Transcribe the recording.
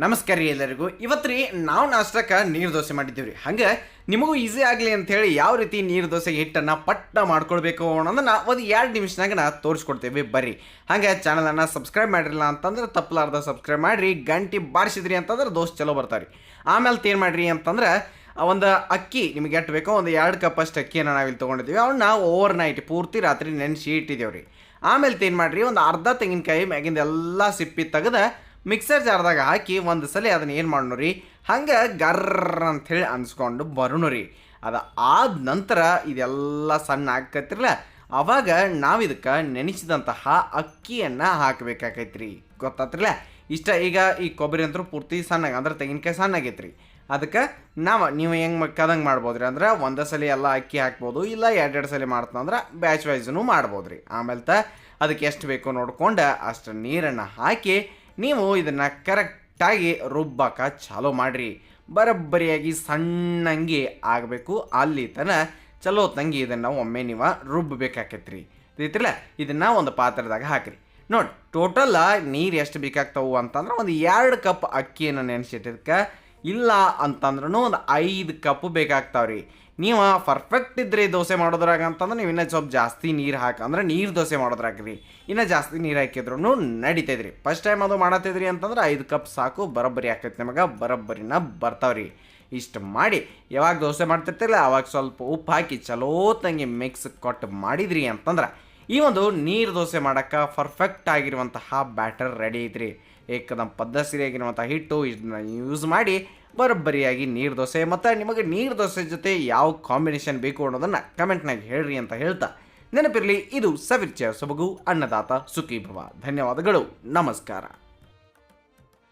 ನಮಸ್ಕಾರ ರೀ ಎಲ್ಲರಿಗೂ. ಇವತ್ತು ರೀ ನಾವು ನಾಷ್ಟಕ್ಕೆ ನೀರು ದೋಸೆ ಮಾಡಿದ್ದೀವಿ ರೀ ಹಂಗೆ ನಿಮಗೂ ಈಸಿ ಆಗಲಿ ಅಂಥೇಳಿ ಯಾವ ರೀತಿ ನೀರು ದೋಸೆ ಹಿಟ್ಟನ್ನು ಪಟ್ಟ ಮಾಡ್ಕೊಳ್ಬೇಕು ಅನ್ನೋದನ್ನ ಒಂದು ಎರಡು ನಿಮಿಷನಾಗ ನಾ ತೋರಿಸ್ಕೊಡ್ತೇವೆ ಬರ್ರಿ. ಹಾಗೆ ಚಾನಲನ್ನು ಸಬ್ಸ್ಕ್ರೈಬ್ ಮಾಡಿರಲಿಲ್ಲ ಅಂತಂದ್ರೆ ತಪ್ಪಲಾರ್ದ ಸಬ್ಸ್ಕ್ರೈಬ್ ಮಾಡಿರಿ, ಗಂಟೆ ಬಾರಿಸಿದ್ರಿ ಅಂತಂದ್ರೆ ದೋಸೆ ಚಲೋ ಬರ್ತಾವೆ ಆಮೇಲೆ ಏನು ಮಾಡಿರಿ ಅಂತಂದ್ರೆ ಒಂದು ಅಕ್ಕಿ ನಿಮಗೆ ಎಷ್ಟು ಒಂದು ಎರಡು ಕಪ್ ಅಷ್ಟು ಅಕ್ಕಿಯನ್ನು ನಾವಿಲ್ಲಿ ತೊಗೊಂಡಿದ್ದೀವಿ. ಅವನ್ನ ಓವರ್ ನೈಟ್ ಪೂರ್ತಿ ರಾತ್ರಿ ನೆನೆಸಿ ಇಟ್ಟಿದ್ದೇವೆ ರೀ ಆಮೇಲೆ ಏನು ಮಾಡಿರಿ, ಒಂದು ಅರ್ಧ ತೆಂಗಿನಕಾಯಿ ಮ್ಯಾಗಿಂದ ಎಲ್ಲ ಸಿಪ್ಪಿ ತೆಗೆದ ಮಿಕ್ಸರ್ ಜಾರ್ದಾಗ ಹಾಕಿ ಒಂದು ಸಲ ಅದನ್ನ ಏನು ಮಾಡೋಣ ರೀ ಹಂಗೆ ಗರ್ರ ಅಂಥೇಳಿ ಅನ್ಸ್ಕೊಂಡು ಬರೋಣ ರೀ ಅದು ಆದ ನಂತರ ಇದೆಲ್ಲ ಸಣ್ಣ ಹಾಕತ್ತಿರಲ್ಲ ಅವಾಗ ನಾವು ಇದಕ್ಕೆ ನೆನೆಸಿದಂತಹ ಅಕ್ಕಿಯನ್ನು ಹಾಕಬೇಕಾಕೈತಿ ರೀ ಗೊತ್ತಾತ್ರಲ್ಲ? ಇಷ್ಟ ಈಗ ಈ ಕೊಬ್ಬರಿ ಅಂತೂ ಪೂರ್ತಿ ಸಣ್ಣಗೆ ಅಂದ್ರೆ ತೆಂಗಿನಕಾಯಿ ಸಣ್ಣಾಗೈತೆ ರೀ ಅದಕ್ಕೆ ನಾವು ನೀವು ಹೆಂಗೆ ಮಕ್ಕದಂಗೆ ಮಾಡ್ಬೋದು ರೀ ಅಂದ್ರೆ ಒಂದೇ ಸಲ ಎಲ್ಲ ಅಕ್ಕಿ ಹಾಕ್ಬೋದು, ಇಲ್ಲ ಎರಡೆರಡು ಸಲ ಮಾಡ್ತಂದ್ರೆ ಬ್ಯಾಚ್ ವೈಸ್ನು ಮಾಡ್ಬೋದು ರೀ ಆಮೇಲೆ ತ ಅದಕ್ಕೆ ಎಷ್ಟು ಬೇಕೋ ನೋಡ್ಕೊಂಡು ಅಷ್ಟು ನೀರನ್ನು ಹಾಕಿ ನೀವು ಇದನ್ನು ಕರೆಕ್ಟಾಗಿ ರುಬ್ಬಾಕ ಚಾಲೂ ಮಾಡಿರಿ. ಬರೋಬ್ಬರಿಯಾಗಿ ಸಣ್ಣಂಗಿ ಆಗಬೇಕು. ಅಲ್ಲಿ ತನ ಚಲೋ ತಂಗಿ ಇದನ್ನು ಒಮ್ಮೆ ನೀವು ರುಬ್ಬಬೇಕಾಕೈತ್ರಿ. ರೀತಿಲ್ಲ ಇದನ್ನು ಒಂದು ಪಾತ್ರದಾಗ ಹಾಕಿರಿ. ನೋಡಿ, ಟೋಟಲ್ ನೀರು ಎಷ್ಟು ಬೇಕಾಗ್ತವೆ ಅಂತಂದ್ರೆ ಒಂದು ಎರಡು ಕಪ್ ಅಕ್ಕಿಯನ್ನು ನೆನೆಸಿಟ್ಟದಕ್ಕೆ ಇಲ್ಲ ಅಂತಂದ್ರೂ ಒಂದು ಐದು ಕಪ್ ಬೇಕಾಗ್ತಾವ್ರಿ. ನೀವು ಪರ್ಫೆಕ್ಟ್ ಇದ್ರಿ ದೋಸೆ ಮಾಡೋದ್ರಾಗ ಅಂತಂದ್ರೆ ನೀವು ಇನ್ನೂ ಸ್ವಲ್ಪ ಜಾಸ್ತಿ ನೀರು ಹಾಕಿ, ಅಂದ್ರೆ ನೀರು ದೋಸೆ ಮಾಡೋದ್ರಾಗ್ರಿ. ಇನ್ನೂ ಜಾಸ್ತಿ ನೀರು ಹಾಕಿದ್ರು ನಡೀತೈತ್ರಿ. ಫಸ್ಟ್ ಟೈಮ್ ಅದು ಮಾಡತ್ತಿದ್ರಿ ಅಂತಂದ್ರೆ ಐದು ಕಪ್ ಸಾಕು, ಬರೋಬ್ಬರಿ ಆಕೈತಿ ನಿಮಗೆ, ಬರೋಬ್ಬರಿನ ಬರ್ತಾವ್ರಿ. ಇಷ್ಟು ಮಾಡಿ, ಯಾವಾಗ ದೋಸೆ ಮಾಡ್ತಿರ್ತಿಲ್ಲ, ಅವಾಗ ಸ್ವಲ್ಪ ಉಪ್ಪು ಹಾಕಿ ಚಲೋ ತಂಗಿ ಮಿಕ್ಸ್ ಕೊಟ್ಟು ಮಾಡಿದ್ರಿ ಅಂತಂದ್ರೆ ಈ ಒಂದು ನೀರು ದೋಸೆ ಮಾಡೋಕ್ಕೆ ಪರ್ಫೆಕ್ಟ್ ಆಗಿರುವಂತಹ ಬ್ಯಾಟರ್ ರೆಡಿ ಐತ್ರಿ. ಏಕದಮ್ ಪದ್ಧತಿಯಾಗಿರುವಂಥ ಹಿಟ್ಟು ಇದನ್ನ ಯೂಸ್ ಮಾಡಿ ಬರೋಬ್ಬರಿಯಾಗಿ ನೀರು ದೋಸೆ. ಮತ್ತು ನಿಮಗೆ ನೀರು ದೋಸೆ ಜೊತೆ ಯಾವ ಕಾಂಬಿನೇಷನ್ ಬೇಕು ಅನ್ನೋದನ್ನು ಕಮೆಂಟ್ನಾಗ ಹೇಳ್ರಿ ಅಂತ ಹೇಳ್ತಾ. ನೆನಪಿರಲಿ, ಇದು ಸವಿರ್ಚಯ ಸೊಬಗು, ಅನ್ನದಾತ ಸುಖೀಭವ. ಧನ್ಯವಾದಗಳು. ನಮಸ್ಕಾರ.